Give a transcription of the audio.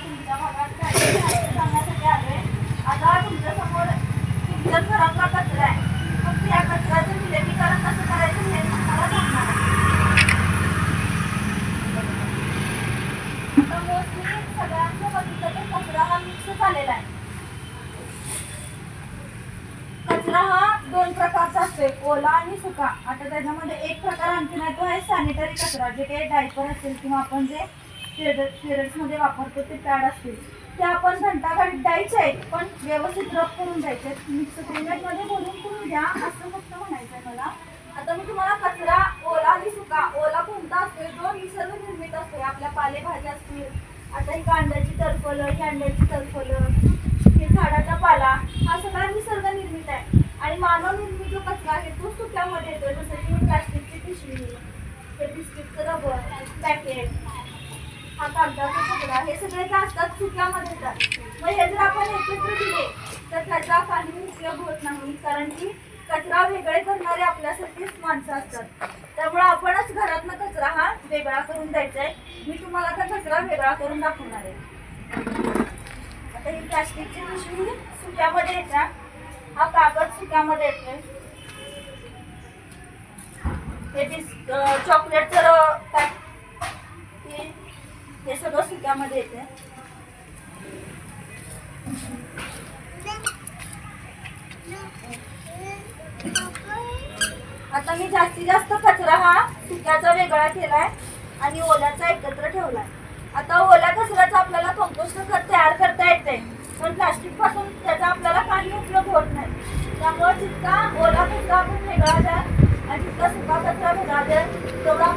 तुमच्या भागात सांगण्यासाठी आलोय आता तुमच्यासमोर तुमच्या घरातला कचरा आहे. फक्त या कचऱ्याचं विलगीकरण कसं करायचं हे तुम्हाला सांगणार आता मोस्टली सगळ्यांचं बघितलं तर कचरा हा मिक्स झालेला आहे. कचरा हा दोन प्रकारचा असतोय ओला आणि सुका. आता त्याच्यामध्ये एक प्रकार आणखी आहे तो आहे सॅनिटरी कचरा. जे काही डायपर असेल किंवा आपण जे पिरियड्समध्ये वापरतो ते पॅड असतील ते आपण घंटागाडीत द्यायचे आहेत पण व्यवस्थित रब करून द्यायचे आहेत. मिक्समध्ये भरून करून द्या असं फक्त म्हणायचं आहे मला. आता मी तुम्हाला कचरा ओला आणि सुका ओला कोणता असतो जो निसर्ग निर्मित असतो आपल्या पालेभाज्या असतील आता ही कांद्याची टरफलं ही अंड्याची टरफलं हे झाडाचा पाला हा सगळा निसर्ग निर्मित आहे आणि मानव निर्मित जो कचरा आहे तो सुक्यामध्ये येतो जसं की प्लास्टिकची पिशवी हे बिस्किटचं रबर पॅकेट हा कागदाचा तुकडा हे सगळे जे असतात सुक्यामध्ये येतात मग हे जर आपण एकत्र दिले तर त्याचा काही उपयोग होत नाही. कारण की कचरा वेगळे करणारे आपल्यासाठीच माणसं असतात. त्यामुळे आपणच घरातला कचरा हा वेगळा करून द्यायचा आहे. मी तुम्हाला आता कचरा वेगळा करून दाखवणार आहे. आता ही प्लास्टिकची पिशवी सुक्यामध्ये येत्या हा कागद सुक्यामध्ये येतोय. हे बिस चॉकलेटचं पॅक हे सगळं सुक्यामध्ये येते आता मी जास्तीत जास्त कचरा हा सुक्याचा वेगळा केलाय आणि ओल्याचा एकत्र ठेवलाय. आता ओल्या कचऱ्याचा आपल्याला कंपोस्ट खत तयार करता येते पण प्लास्टिकपासून त्याचा आपल्याला काही उपयोग होत नाही. त्यामुळे जितका ओला कचरा आपण वेगळा द्या आणि जितका सुका कचरा वेगळा द्या तेवढा